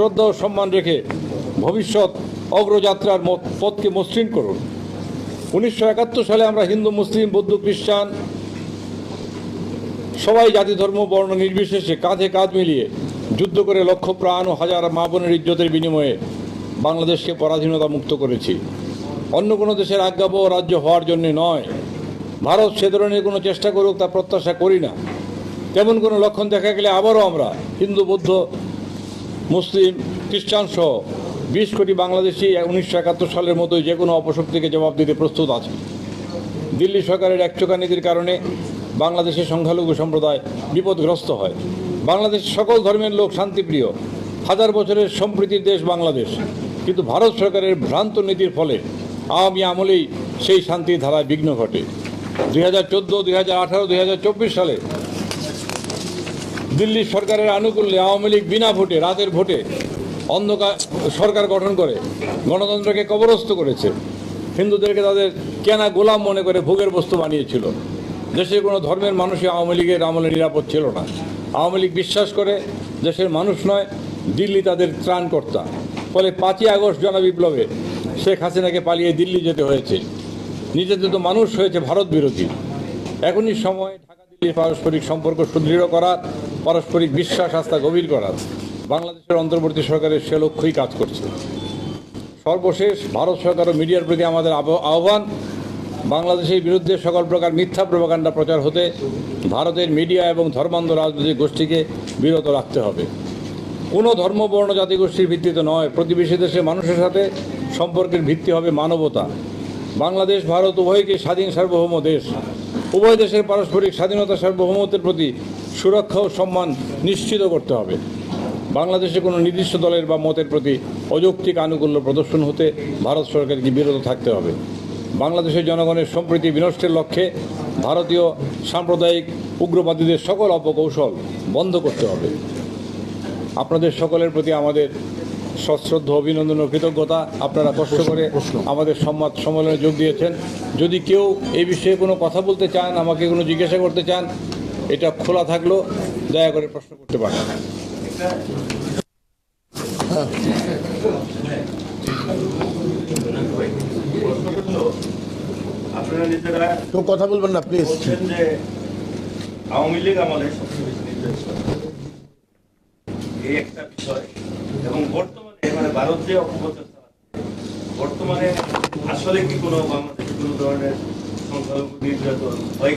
শ্রদ্ধা ও সম্মান রেখে ভবিষ্যৎ অগ্রযাত্রার পথকে মসৃণ করুন। উনিশশো একাত্তর সালে আমরা হিন্দু, মুসলিম, বৌদ্ধ, খ্রিস্টান সবাই জাতি, ধর্ম, বর্ণ নির্বিশেষে কাঁধে কাঁধ মিলিয়ে যুদ্ধ করে লক্ষ প্রাণ ও হাজার মা বোনের ইজ্জতের বিনিময়ে বাংলাদেশকে পরাধীনতা মুক্ত করেছি। অন্য কোনো দেশের আজ্ঞাবহ রাজ্য হওয়ার জন্য নয়। ভারত সে ধরনের কোনো চেষ্টা করুক তা প্রত্যাশা করি না। তেমন কোনো লক্ষণ দেখা গেলে আবারও আমরা হিন্দু, বৌদ্ধ মুসলিম, খ্রিস্টান সহ বিশ কোটি বাংলাদেশি উনিশশো একাত্তর সালের মতোই যে কোনো অপশক্তিকে জবাব দিতে প্রস্তুত আছে। দিল্লি সরকারের একচোখা নীতির কারণে বাংলাদেশের সংখ্যালঘু সম্প্রদায় বিপদগ্রস্ত হয়। বাংলাদেশের সকল ধর্মের লোক শান্তিপ্রিয়। হাজার বছরের সম্প্রীতির দেশ বাংলাদেশ। কিন্তু ভারত সরকারের ভ্রান্ত নীতির ফলে আওয়ামী আমলেই সেই শান্তির ধারায় বিঘ্ন ঘটে। দুই হাজার চোদ্দ, দুই হাজার আঠারো, দুই হাজার চব্বিশ সালে দিল্লি সরকারের আনুকূল্যে আওয়ামী লীগ বিনা ভোটে, রাতের ভোটে অন্ধকার সরকার গঠন করে, গণতন্ত্রকে কবরস্থ করেছে। হিন্দুদেরকে তাদের কেনা গোলাম মনে করে ভোগের বস্তু বানিয়েছিল। দেশের কোনো ধর্মের মানুষই আওয়ামী লীগের আমলে নিরাপদ ছিল না। আওয়ামী লীগ বিশ্বাস করে, দেশের মানুষ নয়, দিল্লি তাদের ত্রাণকর্তা। ফলে পাঁচই আগস্ট জনা বিপ্লবে শেখ হাসিনাকে পালিয়ে দিল্লি যেতে হয়েছে। নিজেদের তো মানুষ হয়েছে ভারত বিরোধী। এখনই সময় ঢাকা দিল্লির পারস্পরিক সম্পর্ক সুদৃঢ় করার পারস্পরিক বিশ্বাস আস্থা গভীর করার বাংলাদেশের অন্তর্বর্তী সরকারের সে লক্ষ্যই কাজ করছে। সর্বশেষ ভারত সরকার ও মিডিয়ার প্রতি আমাদের আহ্বান, বাংলাদেশের বিরুদ্ধে সকল প্রকার মিথ্যা প্রভাকাণ্ডা প্রচার হতে ভারতের মিডিয়া এবং ধর্মান্ধ রাজনৈতিক গোষ্ঠীকে বিরত রাখতে হবে। কোনো ধর্ম বর্ণ জাতিগোষ্ঠীর ভিত্তিতে নয়, প্রতিবেশী দেশের মানুষের সাথে সম্পর্কের ভিত্তি হবে মানবতা। বাংলাদেশ, ভারত উভয়কে স্বাধীন সার্বভৌম দেশ। উভয় দেশের পারস্পরিক স্বাধীনতা সার্বভৌমত্বের প্রতি সুরক্ষা ও সম্মান নিশ্চিত করতে হবে। বাংলাদেশে কোনো নির্দিষ্ট দলের বা মতের প্রতি অযৌক্তিক আনুকূল্য প্রদর্শন হতে ভারত সরকারকে বিরত থাকতে হবে। বাংলাদেশের জনগণের সম্প্রীতি বিনষ্টের লক্ষ্যে ভারতীয় সাম্প্রদায়িক উগ্রবাদীদের সকল অপকৌশল বন্ধ করতে হবে। আপনাদের সকলের প্রতি আমাদের সশ্রদ্ধ অভিনন্দন ও কৃতজ্ঞতা। আপনারা কষ্ট করে আমাদের সংবাদ সম্মেলনে যোগ দিয়েছেন। যদি কেউ এই বিষয়ে কোনো কথা বলতে চান আমাকে কোনো জিজ্ঞাসা করতে চান এটা খোলা থাকল দয়া করে প্রশ্ন করতে পারেন। আপনারা নিজেরা কথা বলবেন না প্লিজ আওয়ামী লীগ আমলে সবচেয়ে বেশি নির্যাতন এই একটা বিষয়। এবং বর্তমানে মানে ভারত যে অপপ্রচার বর্তমানে আসলে কি কোনো বাংলাদেশে কোনো ধরনের সংখ্যালঘু নির্যাতন হয়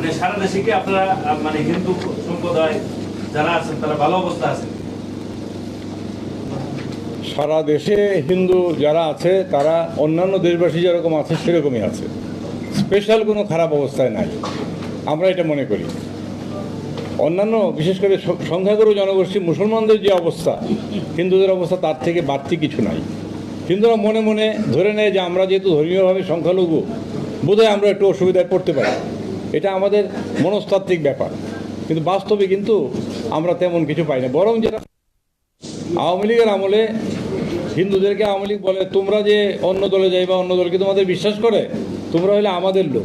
মানে সারা দেশে কি আপনারা মানে হিন্দু সম্প্রদায় যারা আছেন, তারা ভালো অবস্থা আছেন সারা দেশে হিন্দু যারা আছে, তারা অন্যান্য দেশবাসী যেরকম আছে, সেরকমই আছে। স্পেশাল কোনো খারাপ অবস্থায় নাই। আমরা এটা মনে করি। অন্যান্য, বিশেষ করে সংখ্যাগুরু জনগোষ্ঠী, মুসলমানদের যে অবস্থা, হিন্দুদের অবস্থা, তার থেকে বাড়তি কিছু নাই। হিন্দুরা মনে মনে ধরে নেয় যে আমরা যেহেতু ধর্মীয়ভাবে সংখ্যালঘু, বোধহয় আমরা একটু অসুবিধায় পড়তে পারি। এটা আমাদের মনস্তাত্ত্বিক ব্যাপার। কিন্তু বাস্তবে কিন্তু আমরা তেমন কিছু পাই না। বরং যেটা আওয়ামী লীগের আমলে হিন্দুদেরকে আওয়ামী লীগ বলে, তোমরা যে অন্য দলে যাই বা অন্য দলকে তোমাদের বিশ্বাস করে, তোমরা হলে আমাদের লোক।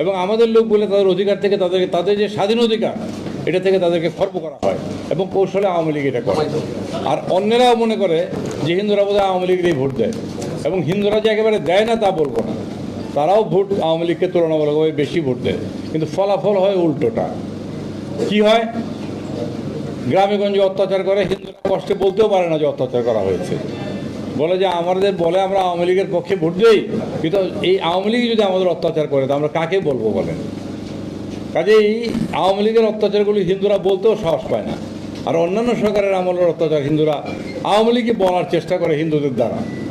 এবং আমাদের লোক বলে তাদের অধিকার থেকে তাদেরকে, তাদের যে স্বাধীন অধিকার, এটা থেকে তাদেরকে খর্ব করা হয় এবং কৌশলে আওয়ামী লীগ এটা করে। আর অন্যেরাও মনে করে যে হিন্দুরা বোধহয় আওয়ামী লীগেরই ভোট দেয়। এবং হিন্দুরা যে একেবারে দেয় না তা বলব না। তারাও ভোট আওয়ামী লীগকে তুলনামূলকভাবে বেশি ভোট দেয়। কিন্তু ফলাফল হয় উল্টোটা। কি হয়? গ্রামে গঞ্জে অত্যাচার করে, হিন্দুরা কষ্টে বলতেও পারে না যে অত্যাচার করা হয়েছে। বলে যে আমাদের, বলে আমরা আওয়ামী লীগের পক্ষে ভোট দিই? কিন্তু এই আওয়ামী লীগ যদি আমাদের অত্যাচার করে, তো আমরা কাকে বলব বলেন? কাজেই আওয়ামী লীগের অত্যাচারগুলি হিন্দুরা বলতেও সাহস পায় না। আর অন্যান্য সরকারের আমলের অত্যাচার হিন্দুরা আওয়ামী লীগই বলার চেষ্টা করে হিন্দুদের দ্বারা।